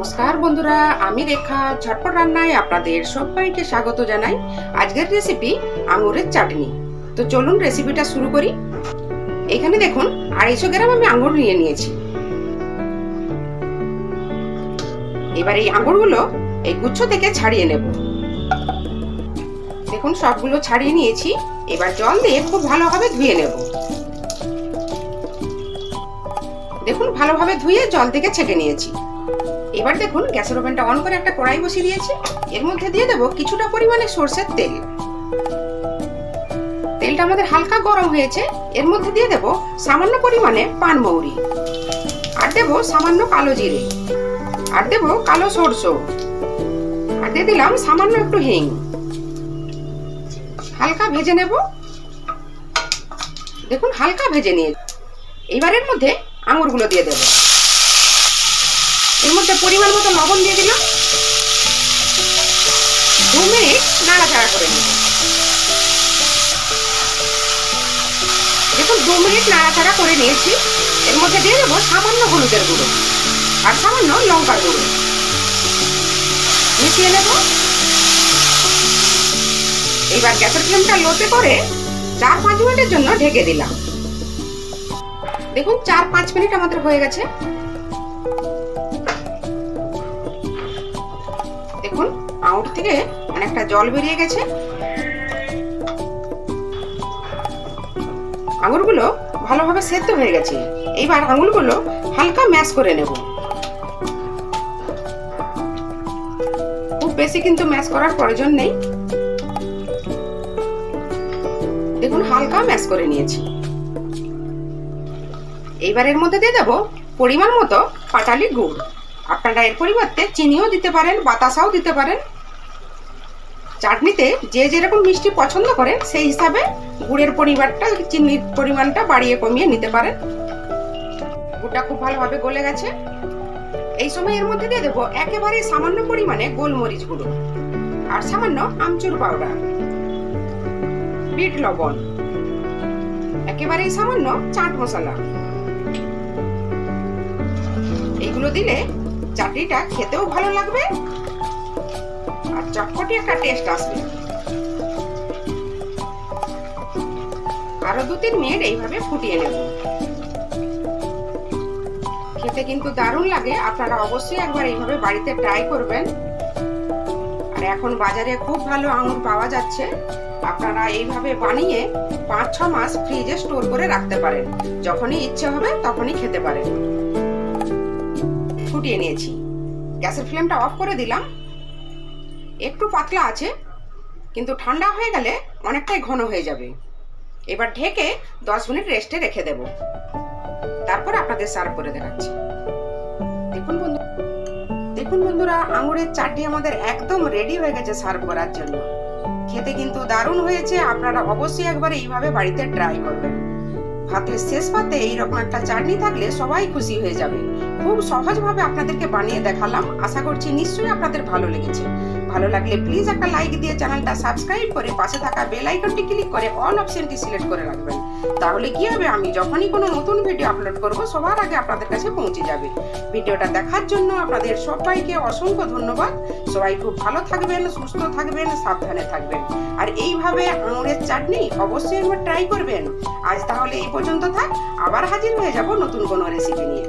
নমস্কার বন্ধুরা, আমি রেখা। ঝটপট রান্নায় আপনাদের সবাইকে স্বাগত জানাই। আজকের রেসিপি আঙুরের চাটনি। তো চলুন রেসিপিটা শুরু করি। এখানে দেখুন, আড়াইশো গ্রাম আমি আঙুর নিয়ে নিয়েছি। এবার এই আঙুরগুলো এই গুচ্ছ থেকে ছাড়িয়ে নেব। দেখুন, সবগুলো ছাড়িয়ে নিয়েছি। এবার জল দিয়ে খুব ভালোভাবে ধুয়ে নেব। দেখুন, ভালোভাবে ধুয়ে জল থেকে ছেঁকে নিয়েছি। এবার দেখুন, গ্যাসের ওভেনটা অন করে একটা কড়াই বসিয়ে দিয়েছি। এর মধ্যে দিয়ে দেবো কিছুটা পরিমাণে সর্ষের তেল। তেলটা আমাদের হালকা গরম হয়েছে। এর মধ্যে দিয়ে দেবো সামান্য পরিমাণে পানমৌরি আর দেবো সামান্য কালো জিরে। আর দেবো কালো সরষো আর দিয়ে দিলাম সামান্য একটু হিং। হালকা ভেজে নেব। দেখুন, হালকা ভেজে নিয়ে এবারের মধ্যে আঙুরগুলো দিয়ে দেবো। এর মধ্যে পরিমাণ মতো লবণ দিয়ে দিলাম। দু মিনিট নাড়াচাড়া করে নেব। দেখুন, দু মিনিট নাড়াচাড়া করে নিয়েছি। এর মধ্যে দিয়ে দেবো সামান্য হলুদের গুঁড়ো আর সামান্য লঙ্কার গুঁড়ো। মিশিয়ে নেব। এইবার গ্যাসের ফ্লেমটা লোতে করে চার পাঁচ মিনিটের জন্য ঢেকে দিলাম। দেখুন, চার পাঁচ মিনিট আমাদের হয়ে গেছে। আউট থেকে অনেকটা জল বেরিয়ে গেছে। আঙুরগুলো ভালোভাবে সেদ্ধ হয়ে গেছে। এইবার আঙুরগুলো হালকা ম্যাশ করে নেব। খুব বেশি কিন্তু ম্যাশ করার প্রয়োজন নেই। দেখুন, হালকা ম্যাশ করে নিয়েছি। এইবার এর মধ্যে দিয়ে দেবো পরিমাণ মতো পাটালি গুড়। আপনারা এর পরিবর্তে চিনিও দিতে পারেন, বাতাসাও দিতে পারেন। চাটনিতে যে যেরকম মিষ্টি পছন্দ করেন, সেই হিসাবে গুড়ের পরিমাণটা, চিনির পরিমাণটা বাড়িয়ে কমিয়ে নিতে পারেন। গুড়টা খুব ভালোভাবে গলে গেছে। এই সময় এর মধ্যে দিয়ে দেবো একেবারে সামান্য পরিমাণে গোলমরিচ গুঁড়ো আর সামান্য আমচুর পাউডার। বিট লবণ। একেবারেই সামান্য চাট মশলা। এইগুলো দিলে চাটনিটা খেতেও ভালো লাগবে আর চটপটি একটা টেস্ট আসবে আরও দু তিন মিনিট এইভাবে ফুটিয়ে নেব। খেতে কিন্তু দারুণ লাগে, আপনারা অবশ্যই একবার এইভাবে বাড়িতে ট্রাই করবেন। আর এখন বাজারে খুব ভালো আঙুর পাওয়া যাচ্ছে। আপনারা এইভাবে বানিয়ে পাঁচ ছ মাস ফ্রিজে স্টোর করে রাখতে পারেন। যখনই ইচ্ছে হবে তখনই খেতে পারেন। ফুটিয়ে নিয়েছি। গ্যাসের ফ্লেমটা অফ করে দিলাম। একটু পাতলা আছে, কিন্তু ঠান্ডা হয়ে গেলে অনেকটাই ঘন হয়ে যাবে। এবার ঢেকে দশ মিনিট রেস্টে রেখে দেব। তারপর আপনাদের সার্ভ করে দেখাচ্ছি। দেখুন বন্ধু, দেখুন বন্ধুরা, আঙুরের চাটনি আমাদের একদম রেডি হয়ে গেছে সার্ভ করার জন্য। খেতে কিন্তু দারুণ হয়েছে, আপনারা অবশ্যই একবার এইভাবে বাড়িতে ট্রাই করবেন। ভাতের শেষ পাতে এইরকম একটা চাটনি থাকলে সবাই খুশি হয়ে যাবে। খুব সহজভাবে আপনাদেরকে বানিয়ে দেখালাম, আশা করছি নিশ্চয়ই আপনাদের ভালো লেগেছে। ভালো লাগলে প্লিজ একটা লাইক দিয়ে চ্যানেলটা সাবস্ক্রাইব করে পাশে থাকা বেল আইকনটি ক্লিক করে অল অপশনটি সিলেক্ট করে রাখবেন। তাহলে কি হবে? আমি যখনই কোনো নতুন ভিডিও আপলোড করব, সবার আগে আপনাদের কাছে পৌঁছে যাবে। ভিডিওটা দেখার জন্য আপনাদের সবাইকে অসংখ্য ধন্যবাদ। সবাই খুব ভালো থাকবেন, সুস্থ থাকবেন, সাবধানে থাকবেন। আর এইভাবে আঙুরের চাটনি অবশ্যই একবার ট্রাই করবেন। আজ তাহলে এই পর্যন্ত থাক। আবার হাজির হয়ে যাব নতুন কোনো রেসিপি নিয়ে।